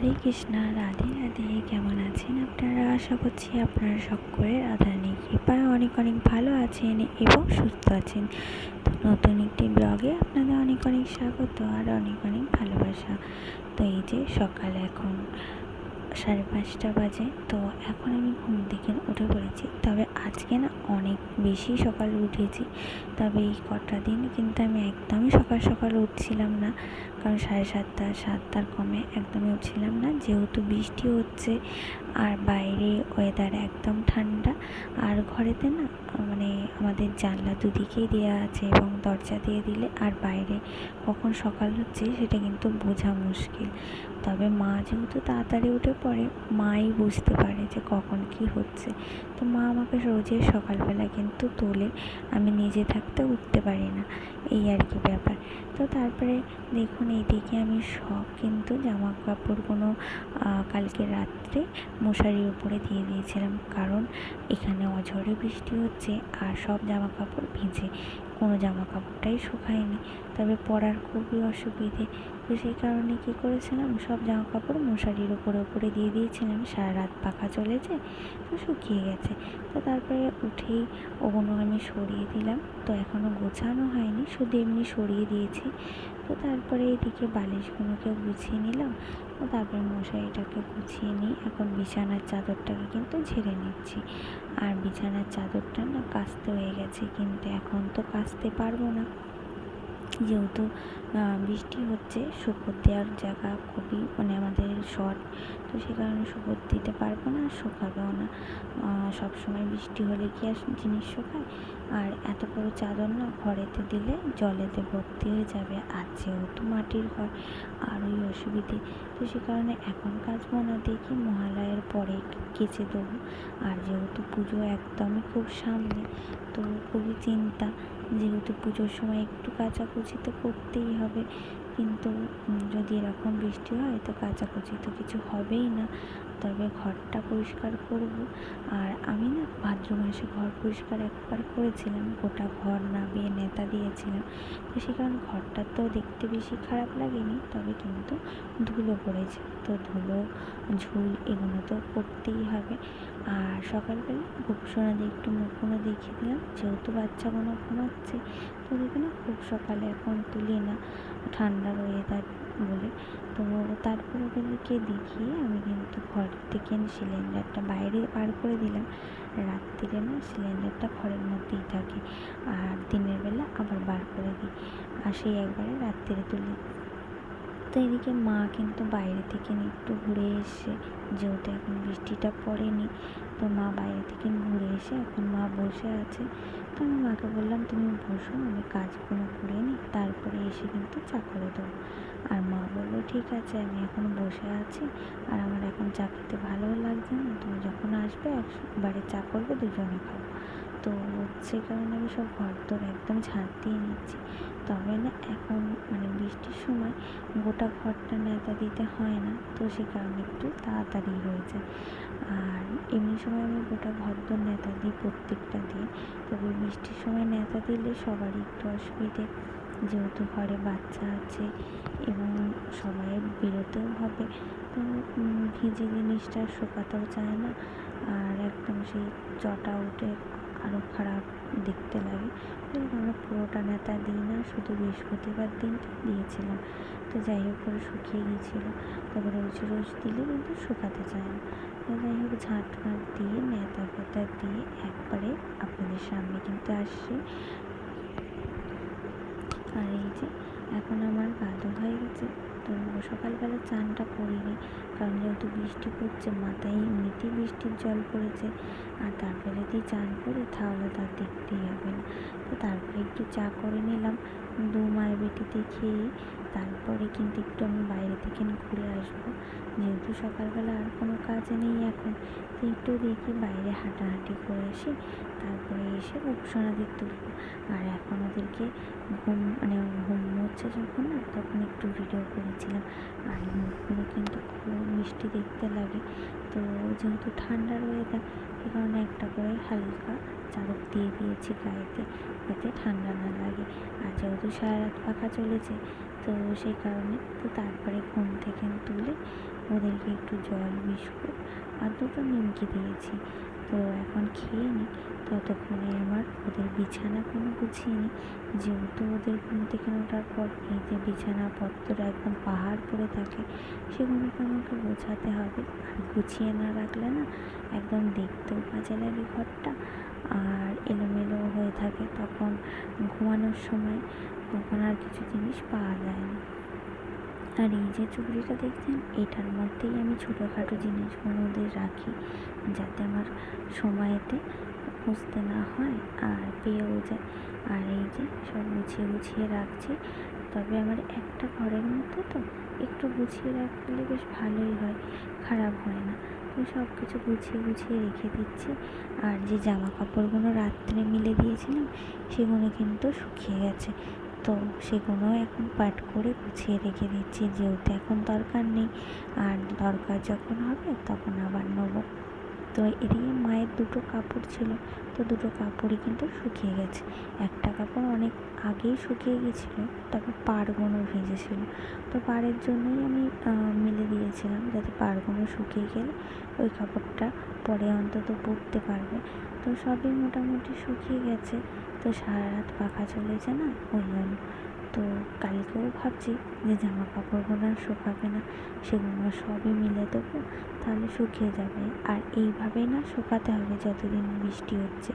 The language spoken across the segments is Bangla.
হরে কৃষ্ণা, রাধে রাধে। কেমন আছেন আপনারা? আশা করছি আপনারা সকলে রাধারানী কৃপায় অনেক অনেক ভালো আছেন এবং সুস্থ আছেন। তো নতুন একটি ব্লগে আপনাদের অনেক অনেক স্বাগত আর অনেক অনেক ভালোবাসা। তো এই যে সকাল এখন। সাড়ে পাঁচটা বাজে। তো এখন আমি ঘুম থেকে উঠে পড়েছি। তবে আজকে না অনেক বেশি সকালে উঠেছি। তবে এই কটা দিন কিন্তু আমি একদমই সকাল সকাল উঠছিলাম না। কারণ সাড়ে সাতটা, সাতটার কমে একদমই উঠছিলাম না। যেহেতু বৃষ্টি হচ্ছে আর বাইরে ওয়েদার একদম ঠান্ডা। আর ঘরেতে না মানে আমাদের জানলা দুদিকেই দেওয়া আছে এবং দরজা দিয়ে দিলে আর বাইরে কখন সকাল হচ্ছে সেটা কিন্তু বোঝা মুশকিল। তবে মা যেহেতু তাড়াতাড়ি উঠে পড়ে, মাই বুঝতে পারে যে কখন কি হচ্ছে। তো মা আমাকে রোজে সকালবেলা কিন্তু তোলে। আমি নিজে থাকতে উঠতে পারি না। এই আর কি ব্যাপার। তো তারপরে দেখুন, এইদিকে আমি সব কিন্তু জামা কাপড়গুলো কালকে রাত্রে মশারির উপরে দিয়ে দিয়েছিলাম। কারণ এখানে অঝরে বৃষ্টি হচ্ছে আর সব জামা কাপড় ভিজে। কোনো জামা কাপড়টাই শুকায়নি। তবে পরার খুবই অসুবিধে। তো সেই কারণে কী করেছিলাম? সব জামা কাপড় মশারির উপরে উপরে দিয়ে দিয়েছিলাম। সারা রাত পাখা চলেছে, তো শুকিয়ে গেছে। তো তারপরে উঠেই ওগুলো আমি সরিয়ে দিলাম। তো এখনও গোছানো হয়নি, শুধু এমনি সরিয়ে দিয়েছি। তো তারপরে এদিকে বালিশগুলোকে গুছিয়ে নিলাম। ও তারপরে মশারিটাকে গুছিয়ে নিই এখন বিছানার চাদরটাকে কিন্তু ঝেড়ে নিচ্ছি। আর বিছানার চাদরটা না কাচতে হয়ে গেছে, কিন্তু এখন তো কাচতে পারব না। যেহেতু বৃষ্টি হচ্ছে শুকর দেওয়ার জায়গা খুবই মানে আমাদের শর্ট। তো সে কারণে শুকর দিতে পারব না, শুকাবেও না। সবসময় বৃষ্টি হলে কি আর জিনিস শুকায়? আর এত বড় চাদর না, ঘরেতে দিলে জলেতে ভর্তি হয়ে যাবে, আর যেহেতু মাটির ঘর, আরোই অসুবিধে। তো সে কারণে এখন কাচবো না দেখি মহালয়ের পরে কেচে দেবো। আর যেহেতু পুজো একদমই খুব সামনে, তো খুবই চিন্তা। যেহেতু পুজোর সময় একটু কাচাকুচি তো করতেই হবে। কিন্তু যদি এরকম বৃষ্টি হয়, তো কাচাকুচি তো কিছু হবেই না। তবে ঘরটা পরিষ্কার করব। আর আমি না ভাদ্র মাসে ঘর পরিষ্কার একবার করেছিলাম, গোটা ঘর নামিয়ে নেতা দিয়েছিলাম। তো সে কারণে ঘরটা তো দেখতে বেশি খারাপ লাগেনি, তবে কিন্তু ধুলো পড়েছে। তো ধুলো, ঝুল এগুলো তো করতেই হবে। আর সকালবেলা খুব দিয়ে একটু মুখগুলো দেখিয়ে দিলাম, যেহেতু বাচ্চাগুলো ঘুমাচ্ছে। তো দেখে না খুব সকালে এখন তুলি না। ঠান্ডার ওয়েদার বলে। তো তারপর ওদেরকে দেখিয়ে আমি কিন্তু ঘর থেকে সিলিন্ডারটা বাইরে বার করে দিলাম। রাত্রিরে না সিলিন্ডারটা ঘরের মধ্যেই থাকে। আর দিনের বেলা আবার বার করে দিই। আর সেই একবারে রাত্রিরে তুলি তো এদিকে মা কিন্তু বাইরে থেকে একটু ঘুরে এসে, যেহেতু এখন বৃষ্টিটা পড়েনি, তো মা বাইরে থেকে ঘুরে এসে এখন মা বসে আছে। তো আমি মাকে বললাম, তুমি বসো, আমি কাজগুলো করে নিই, তারপরে এসে কিন্তু চা করে দেবো। আর মা বলল, ঠিক আছে, আমি এখন বসে আছি, আর আমার এখন চা খেতে ভালোও লাগছে না। তুমি যখন আসবে একবারে চা করবে, দুজনে খাব। তো সে কারণে আমি সব ঘর তোর একদম ঝাঁট দিয়ে নিচ্ছি। তবে না, এখন মানে বৃষ্টির সময় গোটা ঘরটা নেতা দিতে হয় না, তো সে কারণে একটু তাড়াতাড়ি হয়ে যায়। আর এমনি সময় আমি গোটা ঘর তোর নেতা দিই প্রত্যেকটা দিয়ে তবে বৃষ্টির সময় নেতা দিলে সবারই একটু অসুবিধে। যেহেতু ঘরে বাচ্চা আছে এবং সবাই বেরোতেও হবে, তো ভিজে জিনিসটা শুকাতেও চায় না। আর একদম সেই জটা উঠে আরও খারাপ দেখতে লাগে। আমরা পুরোটা নেতা দিই না, শুধু বৃহস্পতিবার দিনটা দিয়েছিলাম। তো যাই হোক করে শুকিয়ে গিয়েছিল। তবে রোজ রোজ দিলে কিন্তু শুকাতে চায় না। তো যাই হোক ঝাঁট ফাঁট দিয়ে, নেতা ফেতা দিয়ে একবারে আপনাদের সামনে কিন্তু আসছে। আর এই যে, এখন আমার গাদো হয়ে গেছে। তো সকালবেলা চানটা করিনি। কারণ যেহেতু বৃষ্টি পড়ছে, মাথায় এমনিতেই বৃষ্টির জল পড়েছে। আর তারপরে যদি চান করি, তাহলে তার দেখতেই হবে না। তো তারপরে একটু চা করে নিলাম। দু মায়ের বেটিতে খেয়ে তারপরে কিন্তু একটু আমি বাইরে থেকে ঘুরে আসব। যেহেতু সকালবেলা আর কোনো কাজ নেই এখন, তো একটু দেখি বাইরে হাঁটাহাঁটি করে আসি, তারপরে এসে উপসনাদের তুলব। আর এখন ওদেরকে ঘুম মানে ঘুম হচ্ছে যখন না, তখন একটু ভিডিও করেছিলাম। আর মুখগুলো কিন্তু খুব মিষ্টি দেখতে লাগে। তো যেহেতু ঠান্ডার ওয়েদার সে কারণে একটা করে হালকা চাদর দিয়ে দিয়েছি গায়েতে, যাতে ঠান্ডা না লাগে। আর যেহেতু সারা রাত পাখা চলেছে তো সেই কারণে। তো তারপরে ঘুম থেকে তুলে ওদেরকে একটু জল, বিস্কুট আর দুটো নিমকি দিয়েছি। তো এখন খেয়ে নিই ততক্ষণে আমার ওদের বিছানা কোনো গুছিয়ে নিই যেহেতু ওদের ঘুম থেকে ওঠার পর এই যে বিছানাপত্র একদম পাহাড় পড়ে থাকে, সেগুলোকে আমাকে গোছাতে হবে। আর গুছিয়ে না রাখলে না একদম দেখতেও বাজে লাগে ঘরটা। আর এলোমেলো থাকে, তখন ঘুমানোর সময় তখন আর কিছু জিনিস পাওয়া যায় না। আর এই যে চুড়িটা দেখছেন, এটার মধ্যেই আমি ছোটোখাটো জিনিসগুলো ওদের রাখি, যাতে আমার সময়েতে খুঁজতে না হয় আর পেয়েও যায়। আর এই যে সব গুছিয়ে গুছিয়ে রাখছি, তবে আমার একটা ঘরের মধ্যে তো, একটু গুছিয়ে রাখলে বেশ ভালোই হয়, খারাপ হয় না। তো সব কিছু গুছিয়ে গুছিয়ে রেখে দিচ্ছি। আর যে জামা কাপড়গুলো রাত্রে মিলে দিয়েছিলাম, সেগুলো কিন্তু শুকিয়ে গেছে। তো সেগুলো এখন পাট করে গুছিয়ে রেখে দিচ্ছি। যেহেতু এখন দরকার নেই, আর দরকার যখন হবে তখন আবার নেব। তো এদিকে মায়ের দুটো কাপড় ছিল, তো দুটো কাপড়ই কিন্তু শুকিয়ে গেছে। একটা কাপড় অনেক আগেই শুকিয়ে গেছিল তবে পাড়গুলো ভিজেছিলো। তো পাড়ের জন্যই আমি মেলে দিয়েছিলাম যাতে পাড়গুলো শুকিয়ে গেলে ওই কাপড়টা পরে অন্তত পরতে পারবে। তো সবই মোটামুটি শুকিয়ে গেছে, তো সারা রাত পাখা চলেছে না ওই জন্য। তো কালকেও ভাবছি যে জামা কাপড়গুলো শুকাবে না, সেগুলো সবই মিলে দেবো। তাহলে শুকিয়ে যাবে। আর এইভাবেই না শুকাতে হবে যতদিন বৃষ্টি হচ্ছে।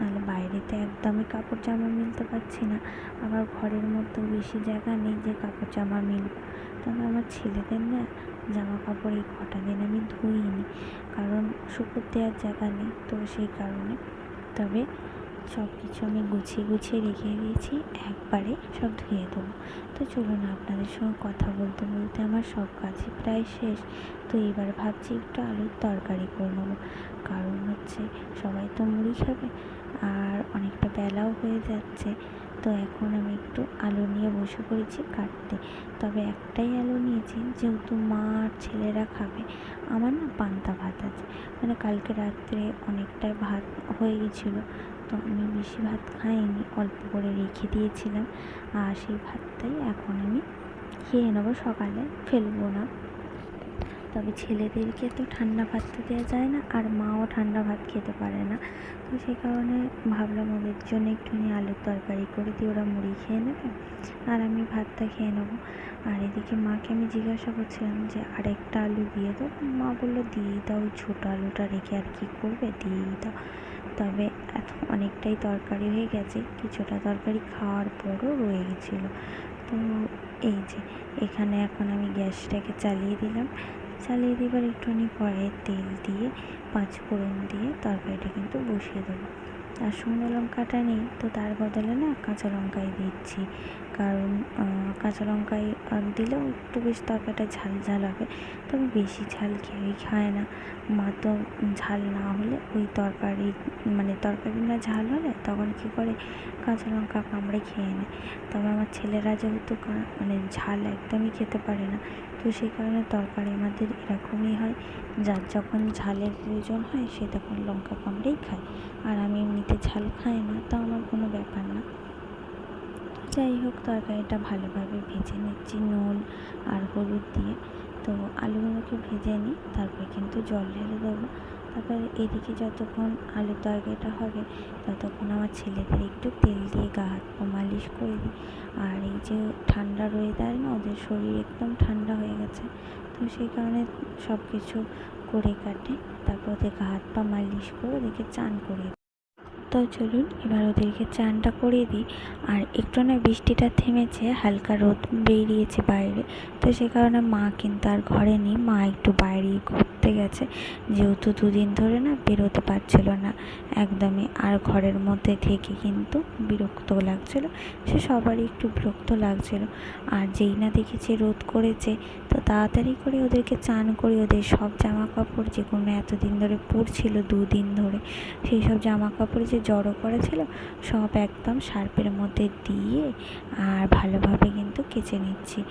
নাহলে বাইরে তো একদমই কাপড় জামা মিলতে পারছি না। আবার ঘরের মধ্যেও বেশি জায়গা নেই যে কাপড় জামা মিলবে। তবে আমার ছেলেদের না জামা কাপড় এই কটা দিন আমি ধুইনি। কারণ শুকোতে দেওয়ার জায়গা নেই তো সেই কারণে। তবে সব কিছু আমি গুছিয়ে গুছিয়ে রেখে দিয়েছি, একবারে সব ধুয়ে দেবো। তো চলুন আপনাদের সঙ্গে কথা বলতে বলতে আমার সব কাজই প্রায় শেষ। তো এবার ভাবছি একটু আলুর তরকারি করে নেব। কারণ হচ্ছে সবাই তো মুড়ি খাবে, আর অনেকটা বেলাও হয়ে যাচ্ছে। তো এখন আমি একটু আলু নিয়ে বসে পড়েছি কাটতে। তবে একটাই আলু নিয়েছি, যেহেতু মা আর ছেলেরা খাবে, আমার না পান্তা ভাত আছে। মানে কালকে রাত্রে অনেকটাই ভাত হয়ে গেছিল। তো আমি বেশি ভাত খাইনি, অল্প করে রেখে দিয়েছিলাম। আর সেই ভাতটাই এখন আমি খেয়ে নেব, সকালে ফেলব না। তবে ছেলেদেরকে তো ঠান্ডা ভাত তো দেওয়া যায় না, আর মাও ঠান্ডা ভাত খেতে পারে না। তো সেই কারণে ভাবলাম ওদের জন্য একটুখানি আলুর তরকারি করে দিয়ে ওরা মুড়ি খেয়ে নেবে, আর আমি ভাতটা খেয়ে নেব। আর এদিকে মাকে আমি জিজ্ঞাসা করছিলাম যে, আরেকটা আলু দিয়ে দাও। মা বলল, দিয়ে দাও ছোটো আলুটা রেখে আর কী করবে? দিয়েই দাও। তবে এত অনেকটাই তরকারি হয়ে গেছে। কিছুটা তরকারি খাওয়ার পরও রয়ে গেছিল। তো এই যে, এখানে এখন আমি গ্যাসটাকে চালিয়ে দিলাম। চালিয়ে দিবার একটুখানি পরে তেল দিয়ে, পাঁচ ফোড়ন দিয়ে তরকারিটা কিন্তু বসিয়ে দেবো। আর শুকনো লঙ্কাটা নেই, তো তার বদলে না কাঁচা লঙ্কাই দিচ্ছি। কারণ কাঁচা লঙ্কায় দিলেও একটু বেশ তরকারিটা ঝাল ঝাল হবে। তবে বেশি ঝাল কেউই খায় না। মা তো ঝাল না হলে ওই তরকারি মানে তরকারি না ঝাল হলে তখন কী করে কাঁচা লঙ্কা কামড়ে খেয়ে নেয়। তবে আমার ছেলেরা যেহেতু মানে ঝাল একদমই খেতে পারে না, তো সেই কারণে তরকারি আমাদের এরকমই হয়। যার যখন ঝালের প্রয়োজন হয় সে তখন লঙ্কা কামড়েই খায়। আর আমি এমনিতে ঝাল খাই না, তো আমার কোনো ব্যাপার না। যাই হোক, তরকারিটা ভালোভাবে ভেজে নিচ্ছি নুন আর হলুদ দিয়ে। তো আলুগুলোকে ভেজে নিই, তারপরে কিন্তু জল ঢেলে দেবো। তারপর এদিকে যতক্ষণ আলুর তরকারিটা হবে, ততক্ষণ আমার ছেলেদের একটু তেল দিয়ে গা হাত পা মালিশ করে দিই। আর এই যে ঠান্ডার ওয়েদার না, ওদের শরীর একদম ঠান্ডা হয়ে গেছে, তো সেই কারণে সব কিছু করে কাটে, তারপর ওদের গা হাত পা মালিশ করে ওদেরকে চান করিয়ে তো চলুন, এবার ওদেরকে চানটা করিয়ে দিই। আর একটু না বৃষ্টিটা থেমেছে, হালকা রোদ বেরিয়েছে বাইরে। তো সে কারণে মা কিন্তু আর ঘরে নেই, মা একটু বাইরেই ঘুরতে গেছে। যেহেতু দুদিন ধরে না বেরোতে পারছিল না। একদমই আর ঘরের মধ্যে থেকে কিন্তু বিরক্ত লাগছিল। সে সবারই একটু বিরক্ত লাগছিল। আর যেই না দেখেছি রোদ করেছে, তো তাড়াতাড়ি করে ওদেরকে চান করে ওদের সব জামা কাপড় যেগুলো এতদিন ধরে পরছিল, দুদিন ধরে, সেই সব জামা কাপড় যে জড়ো করেছিল, সব একদম সার্পের মধ্যে দিয়ে আর ভালোভাবে কিন্তু কেচে নিচ্ছি।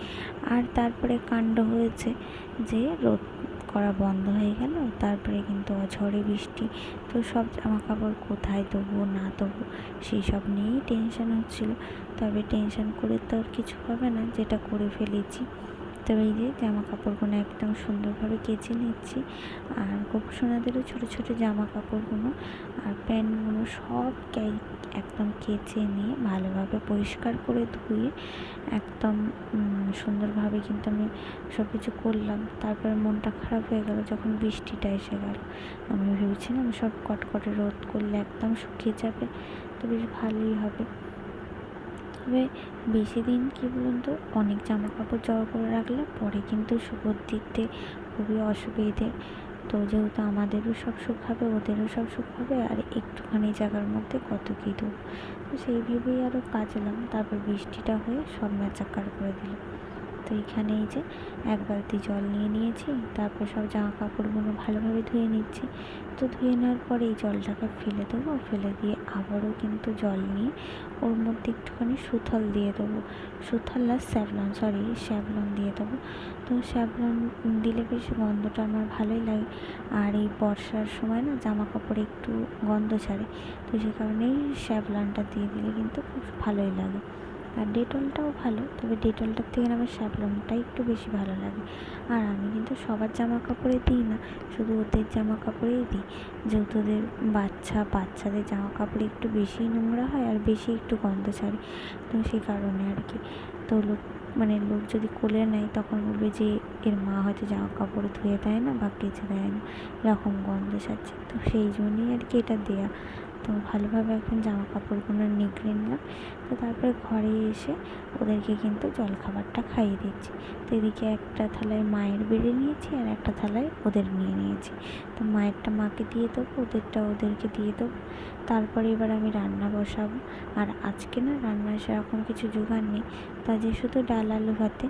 আর তারপরে কাণ্ড হয়েছে যে রোদ করা বন্ধ হয়ে গেল। তারপরে কিন্তু ঝড়ে বৃষ্টি। তো সব জামা কাপড় কোথায় দেবো না দেবো সেই সব নিয়েই টেনশন হচ্ছিল। তবে টেনশান করে তো আর কিছু হবে না, যেটা করে ফেলেছি। তো এই যে জামা কাপড়গুলো একদম সুন্দরভাবে কেচে নিচ্ছি। আর গোপসোনাদেরও ছোটো ছোটো জামা কাপড়গুলো আর প্যান্টগুলো সব একদম কেচে নিয়ে ভালোভাবে পরিষ্কার করে ধুয়ে একদম সুন্দরভাবে কিন্তু আমি সব কিছু করলাম। তারপরে মনটা খারাপ হয়ে গেল যখন বৃষ্টিটা এসে গেল। আমি ভেবেছিলাম সব কটকটে রোদ করলে একদম শুকিয়ে যাবে। তো বেশ ভালোই হবে। তবে বেশি দিন কী বলুন তো অনেক জামা কাপড় জড়ো করে রাখলে পরে কিন্তু শুকোর দিতে খুবই অসুবিধে। তো যেহেতু আমাদেরও সব শুকাবে, ওদেরও সব সুখ হবে আর একটুখানি জায়গার মধ্যে কত কী তো সেই ভেবেই আরও কাচলাম, তারপর বৃষ্টিটা হয়ে সব ম্যাচাকার করে দিল তো এখানে এই যে এক বালতি জল নিয়ে নিয়েছি, তারপর সব জামা কাপড়গুলো ভালোভাবে ধুয়ে নিচ্ছি। তো ধুয়ে নেওয়ার পরে এই জলটাকে ফেলে দেবো, ফেলে দিয়ে আবারও কিন্তু জল নিয়ে ওর মধ্যে একটুখানি সুথল দিয়ে দেবো। সুথল আর স্যাভলন, সরি, স্যাভলন দিয়ে দেবো। তো স্যাভলন দিলে বেশ গন্ধটা আমার ভালোই লাগে। আর এই বর্ষার সময় না জামা কাপড়ে একটু গন্ধ ছাড়ে, তো সে কারণেই স্যাভলনটা দিয়ে দিলে কিন্তু খুব ভালোই লাগে। আর ডেটলটাও ভালো, তবে ডেটলটার থেকে আমার স্যাভলনটাই একটু বেশি ভালো লাগে। আর আমি কিন্তু সবার জামা কাপড়ে দিই না, শুধু ওদের জামা কাপড়েই দিই। যেহেতু ওদের বাচ্চা, বাচ্চাদের জামা কাপড়ে একটু বেশি নোংরা হয় আর বেশি একটু গন্ধ ছাড়ে। তো সেই কারণে আর কি। তো লোক মানে লোক যদি কোলে নেয় তখন বলবে যে, এর মা হয়তো জামা কাপড় ধুয়ে দেয় না বা কেচে দেয় না, এরকম গন্ধ ছাড়ছে। তো সেই জন্যই আর কি এটা দেয়া। তো ভালোভাবে এখন জামা কাপড়গুলো নিগড়ে নিলাম। তো তারপরে ঘরে এসে ওদেরকে কিন্তু জলখাবারটা খাইয়ে দিচ্ছি। তো এদিকে একটা থালায় মায়ের বেড়ে নিয়েছি আর একটা থালায় ওদের নিয়ে নিয়েছি। তো মায়েরটা মাকে দিয়ে দেবো, ওদেরটা ওদেরকে দিয়ে দেবো। তারপরে এবার আমি রান্না বসাবো। আর আজকে না রান্নার সেরকম কিছু জোগাড় নেই। তা যে শুধু ডাল, আলু ভাতে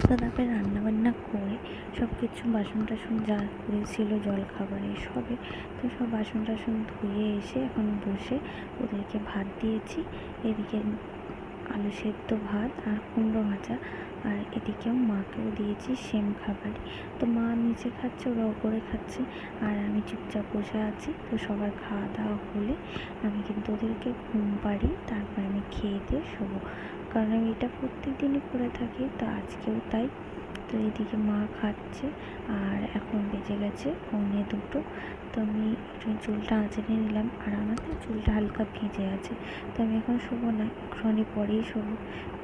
তো তারপরে রান্নাবান্না করে সব কিছু বাসন টাসন যা করেছিল জল খাবারে সবে, তো সব বাসন টাসন ধুয়ে এসে এখন বসে ওদেরকে ভাত দিয়েছি। এদিকে আলু সেদ্ধ ভাত আর কুমড়ো ভাজা, আর এদিকেও মাকেও দিয়েছি সেম খাবারই তো মা নিচে খাচ্ছে, ওরা ওপরে খাচ্ছে, আর আমি চুপচাপ বসে আছি। তো সবার খাওয়া দাওয়া হলে আমি কিন্তু ওদেরকে ঘুম পাড়ি তারপর আমি খেয়ে দিয়ে শোবো। কারণ আমি এটা প্রত্যেক দিনই করে থাকি, তো আজকেও তাই। তো এদিকে মা খাচ্ছে আর এখন বেজে গেছে পৌনে দুটো। তো আমি একটু চুলটা আঁচড়ে নিলাম আর আমার না চুলটা হালকা ভিজে আছে। তো আমি এখন শোবো না, একটুখানি পরেই শোবো।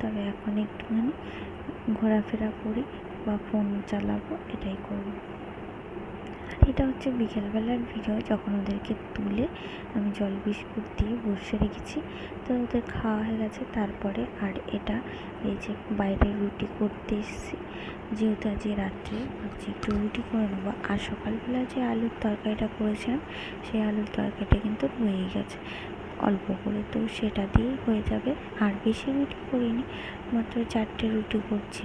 তবে এখন একটুখানি ঘোরাফেরা করি বা ফোন চালাবো, এটাই করব। এটা হচ্ছে বিকেলবেলার ভিডিও যখন ওদেরকে তুলে আমি জল বিস্কুট দিয়ে বসে রেখেছি। তো ওদের খাওয়া হয়ে গেছে, তারপরে আর এটা, এই যে বাইরে রুটি করতে এসেছি। যেহেতু আজকে রাত্রে, ভাবছি একটু রুটি করে নেব। আর সকালবেলা যে আলুর তরকারিটা করেছিলাম, সেই আলুর তরকারিটা কিন্তু হয়েই গেছে। অল্প করে, তো সেটা দিয়েই হয়ে যাবে। আর বেশি রুটি করিনি, মাত্র চারটে রুটি করছি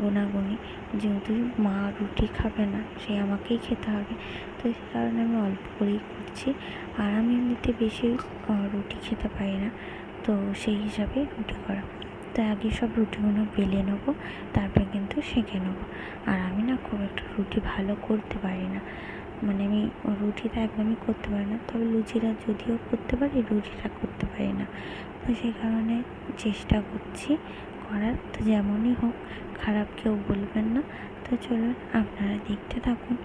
গোনাগুনি। যেহেতু মা রুটি খাবে না, সে আমাকেই খেতে হবে, তো সে কারণে আমি অল্প করেই করছি। আর আমি এমনিতে বেশি রুটি খেতে পারি না, তো সেই হিসাবে রুটি করা। তো আগে সব রুটিগুলো বেলে নেব, তারপরে কিন্তু সেঁকে নেব। আর আমি না খুব একটা রুটি ভালো করতে পারি না। মানে আমি রুটিটা একদমই করতে পারি না। তবে লুচিটা যদিও করতে পারি, রুটিটা করতে পারি না। তো সেই কারণে চেষ্টা করছি করার। তো যেমনই হোক, খারাপ কেউ বলবেন না। তো চলুন, আপনারা দেখতে থাকুন।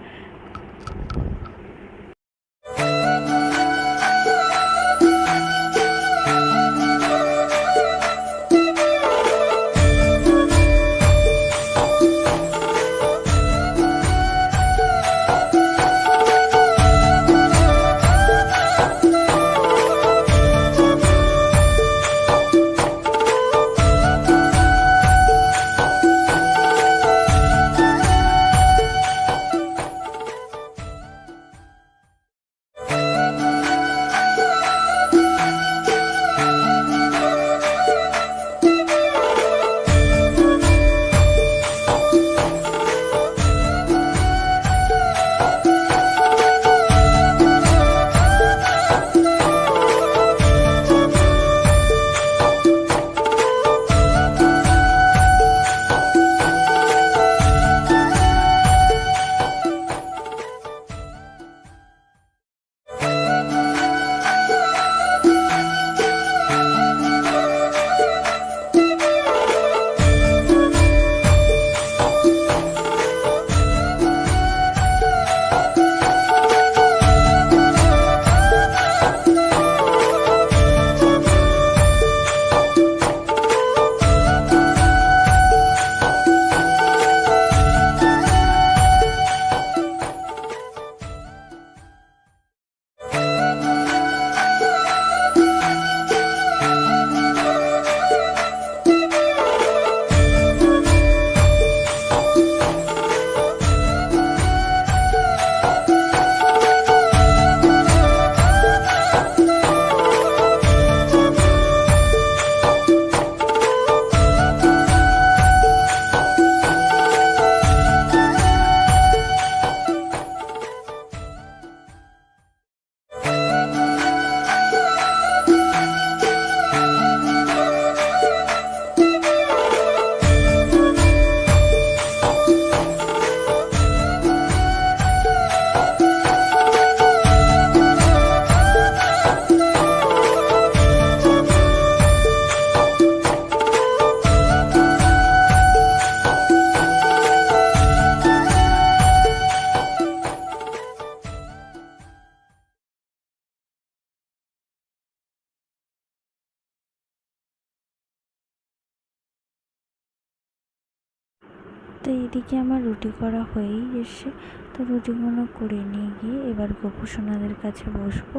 এদিকে আমার রুটি করা হয়েই এসছে তো রুটিগুলো করে নিয়ে গিয়ে এবার গোপুসোনাদের কাছে বসবো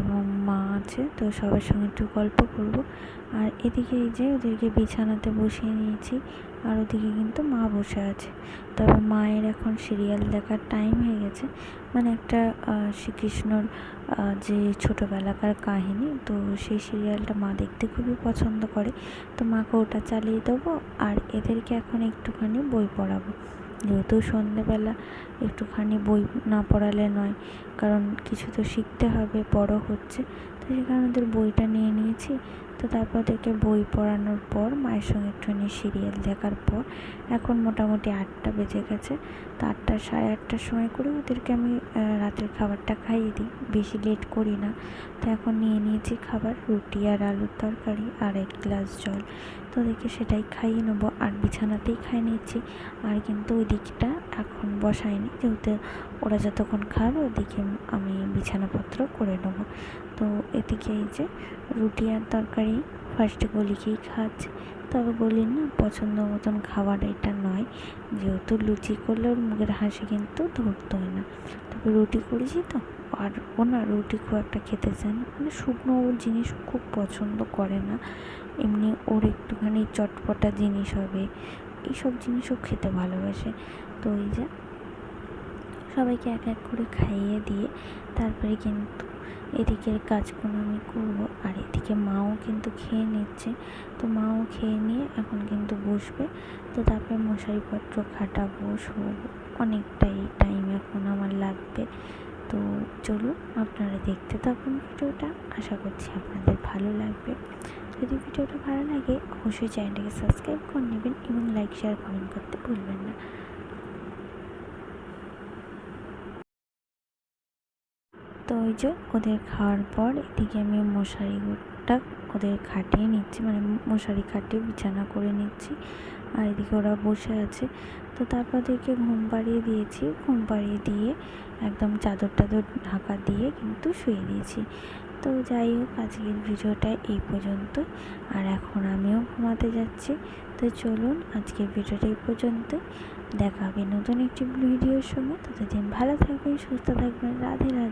এবং মা আছে, তো সবার সঙ্গে একটু গল্প করব। আর এদিকে এই যে ওদেরকে বিছানাতে বসিয়ে নিয়েছি, আর ওদিকে কিন্তু মা বসে আছে। তবে মায়ের এখন সিরিয়াল দেখার টাইম হয়ে গেছে। মানে একটা শ্রীকৃষ্ণর যে ছোটোবেলাকার কাহিনী, তো সেই সিরিয়ালটা মা দেখতে খুবই পছন্দ করে। তো মাকে ওটা চালিয়ে দেবো, আর এদেরকে এখন একটুখানি বই পড়াবো। যেহেতু সন্ধেবেলা একটুখানি বই না পড়ালে নয়, কারণ কিছু তো শিখতে হবে, বড় হচ্ছে, তো সেখানে ওদের বইটা নিয়ে নিয়েছি। তো তারপর ওদেরকে বই পড়ানোর পর মায়ের সঙ্গে একটুখানি সিরিয়াল দেখার পর এখন মোটামুটি আটটা বেজে গেছে। তো আটটা, সাড়ে আটটার সময় করে ওদেরকে আমি রাতের খাবারটা খাইয়ে দিই। বেশি লেট করি না। তো এখন নিয়ে নিয়েছি খাবার, রুটি আর আলুর তরকারি আর এক গ্লাস জল। তো ওদেরকে সেটাই খাইয়ে নেব। আর বিছানাতেই খাই নিচ্ছি। আর কিন্তু ওই দিকটা এখন বসাইনি যেহেতু ওরা যতক্ষণ খাবে ওদিকে আমি বিছানাপত্র করে নেব। তো এদিকে এই যে রুটি আর তরকারি ফার্স্টে গলিকেই খাচ্ছে? তবে গলির না পছন্দ মতন খাবার এটা নয়, যেহেতু লুচি করলে ওর মুখের হাসি কিন্তু ধরতোই না। তবে রুটি করেছি তো, আর ও না রুটি খুব একটা খেতে চায় না। মানে শুকনো ওর জিনিস খুব পছন্দ করে না। এমনি ওর একটুখানি চটপটা জিনিস হবে এইসব জিনিসও খেতে ভালোবাসে। তো ওই যে সবাইকে এক এক করে খাইয়ে দিয়ে তারপরে কিন্তু এদিকের কাজগুলো আমি করব। আর এদিকে মাও কিন্তু খেয়ে নিচ্ছে। তো মাও খেয়ে নিয়ে এখন কিন্তু বসবে। তো তারপরে মশারিপত্র খাটাবো, শোবো। অনেকটাই টাইম এখন আমার লাগবে। তো চলুন, আপনারা দেখতে থাকুন ভিডিওটা। আশা করছি আপনাদের ভালো লাগবে। যদি ভিডিওটা ভালো লাগে, অবশ্যই চ্যানেলটাকে সাবস্ক্রাইব করে নেবেন এবং লাইক, শেয়ার, কমেন্ট করতে ভুলবেন না। তো ওই যে ওদের খাওয়ার পর এদিকে আমি মশারিটা ওদের খাটিয়ে নিচ্ছি মানে মশারি খাটিয়ে বিছানা করে নিচ্ছি। আর এদিকে ওরা বসে আছে। তো তারপর ওদেরকে ঘুম পাড়িয়ে দিয়েছি। ঘুম পাড়িয়ে দিয়ে একদম চাদর টাদর ঢাকা দিয়ে কিন্তু শুয়ে দিয়েছি। তো যাই হোক, আজকের ভিডিওটা এই পর্যন্ত। আর এখন আমিও ঘুমাতে যাচ্ছি। তো চলুন আজকের ভিডিওটা এই পর্যন্ত। দেখা হবে নতুন একটি ভিডিওর সঙ্গে। ততদিন ভালো থাকবেন, সুস্থ থাকবেন, রাধে রাধে।